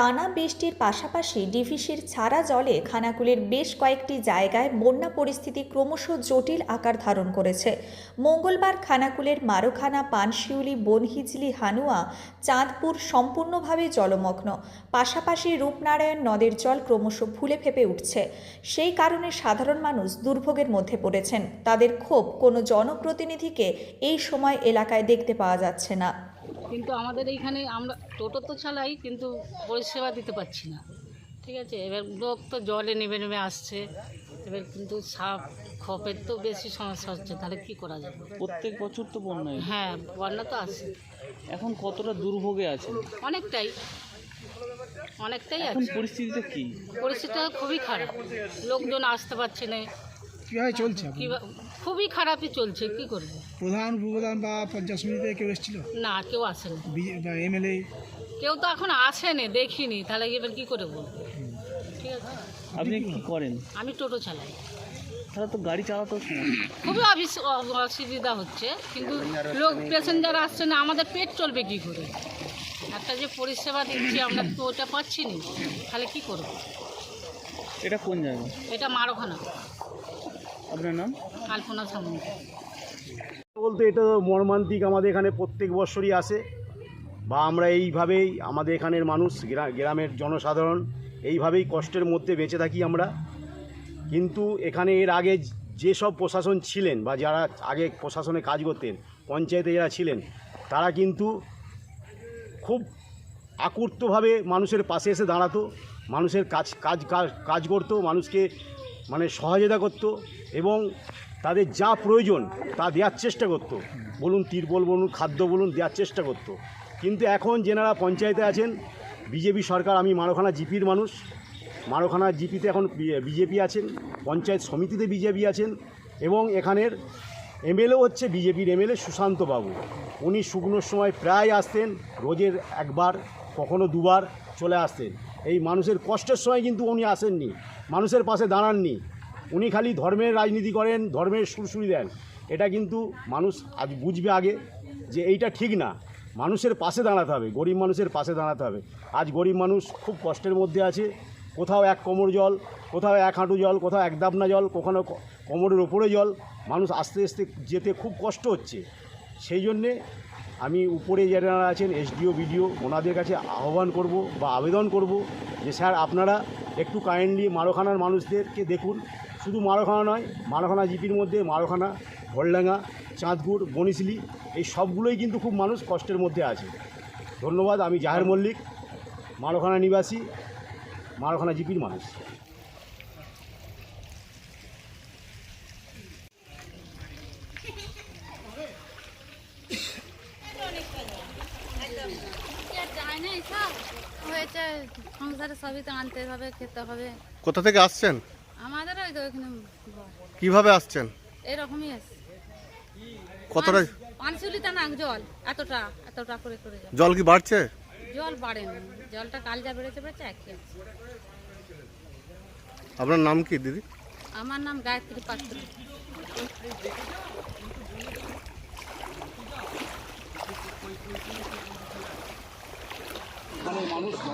টানা বৃষ্টির পাশাপাশি ডিভিসির ছাড়া জলে খানাকুলের বেশ কয়েকটি জায়গায় বন্যা পরিস্থিতি ক্রমশ জটিল আকার ধারণ করেছে। মঙ্গলবার খানাকুলের মারোখানা, পানশিউলি, বনহিজলি, হানুয়া, চাঁদপুর সম্পূর্ণভাবে জলমগ্ন। পাশাপাশি রূপনারায়ণ নদের জল ক্রমশ ফুলে ফেপে উঠছে। সেই কারণে সাধারণ মানুষ দুর্ভোগের মধ্যে পড়েছেন। তাদের ক্ষোভ কোনো জনপ্রতিনিধিকে এই সময় এলাকায় দেখতে পাওয়া যাচ্ছে না। কিন্তু আমাদের এইখানে আমরা টোটো তো চালাই কিন্তু পরিষেবা দিতে পারছি না। ঠিক আছে? এবার লোক তো জলে নেমে নেমে আসছে। এবার কিন্তু সাপ খপের তো বেশি সমস্যা হচ্ছে তাহলে কি করা যাবে? প্রত্যেক বছর তো বন্যা হ্যাঁ বন্যা তো আছে। এখন কতটা দুর্ভোগে আছে অনেকটাই। অনেকটাই আছে। পরিস্থিতিটা কি? পরিস্থিতিটা খুবই খারাপ। লোকজন আসতে পারছে না। কীভাবে চলছে কি খুবই খারাপই চলছে কি করবে? প্রধান উপপ্রধান বা পঞ্চায়েত সমিতিতে কেউ এসেছিল? না কেউ আসেনি। এমএলএ? কেউ তো এখন আসেনি দেখিনি তাহলে এবার কি করে বলব? ঠিক আছে? আপনি কি করেন? আমি টোটো চালাই। তাহলে তো গাড়ি চালাতেও সমস্যা খুবই অ- অসুবিধা হচ্ছে কিন্তু লোক প্যাসেঞ্জার আসছে না আমাদের পেট চলবে কি করে? একটা যে পরিষেবা দিচ্ছি আমরা তো ওটা পাচ্ছি না তাহলে কি করব? এটা কোন জায়গা? এটা মারোখানা। আপনার নাম? আলপনা সামন্ত। বলতে এটা তো মর্মান্তিক আমাদের এখানে প্রত্যেক বছরই আসে। বা আমরা এইভাবেই আমাদের এখানের মানুষ গ্রা- গ্রামের জনসাধারণ এইভাবেই কষ্টের মধ্যে বেঁচে থাকি আমরা। কিন্তু এখানে এর আগে যেসব প্রশাসন ছিলেন বা যারা আগে প্রশাসনে কাজ করতেন পঞ্চায়েতে যারা ছিলেন তারা কিন্তু খুব আকুর্তভাবে মানুষের পাশে এসে দাঁড়াতো মানুষের কাজ কাজ কাজ- কাজ করতো মানুষকে মানে সহযোগিতা করত এবং তাদের যা প্রয়োজন তা দেওয়ার চেষ্টা করত। বলুন তিরপল বলুন খাদ্য বলুন দেওয়ার চেষ্টা করতো। কিন্তু এখন যেনারা পঞ্চায়েতে আছেন, বিজেপি সরকার, আমি মারোখানা জিপির মানুষ, মারোখানা জিপিতে এখন বিজেপি আছেন, পঞ্চায়েত সমিতিতে বিজেপি আছেন এবং এখানের এমএলএ হচ্ছে বিজেপির এমএলএ সুশান্ত বাবু। উনি শুকনোর সময় প্রায় আসতেন, রোজের একবার, কখনো দুবার চলে আসতেন। এই মানুষের কষ্টের সময় কিন্তু উনি আসেননি, মানুষের পাশে দাঁড়াননি। উনি খালি ধর্মের রাজনীতি করেন, ধর্মের সুরসুরি দেন। এটা কিন্তু মানুষ আজ বুঝবে আগে যে এইটা ঠিক না। মানুষের পাশে দাঁড়াতে হবে, গরিব মানুষের পাশে দাঁড়াতে হবে। আজ গরিব মানুষ খুব কষ্টের মধ্যে আছে। কোথাও এক কোমর জল, কোথাও এক হাঁটু জল, কোথাও এক দাবনা জল, কখনো কোমরের ওপরে জল। মানুষ আস্তে আস্তে যেতে খুব কষ্ট হচ্ছে। সেই জন্যে আমি উপরে যারা আছেন, এসডিও, বিডিও, ওনাদের কাছে আহ্বান করব বা আবেদন করব যে, স্যার, আপনারা একটু কাইন্ডলি মারোখানার মানুষদেরকে দেখুন। শুধু মারোখানা নয়, মারোখানা জিপির মধ্যে, মারোখানা, ভোলডাঙ্গা চাঁদপুর বনিশলি, এই সবগুলোই কিন্তু খুব মানুষ কষ্টের মধ্যে আছে। ধন্যবাদ, আমি জাহের মল্লিক, মারোখানা নিবাসী, মারোখানা জিপির মানুষ। হয়েছে সংসারে সবই তো আনতে হবে খেতে হবে কোথা থেকে আসছেন? আমাদের তো কীভাবে আসছেন? এরকমই কতটা জল এতটা এতটা করে করে জল কি বাড়ছে জল বাড়ে জলটা কাল যা বেড়েছে বেড়েছে? আপনার নাম কি, দিদি? আমার নাম গায়ত্রী পাত্র এখানে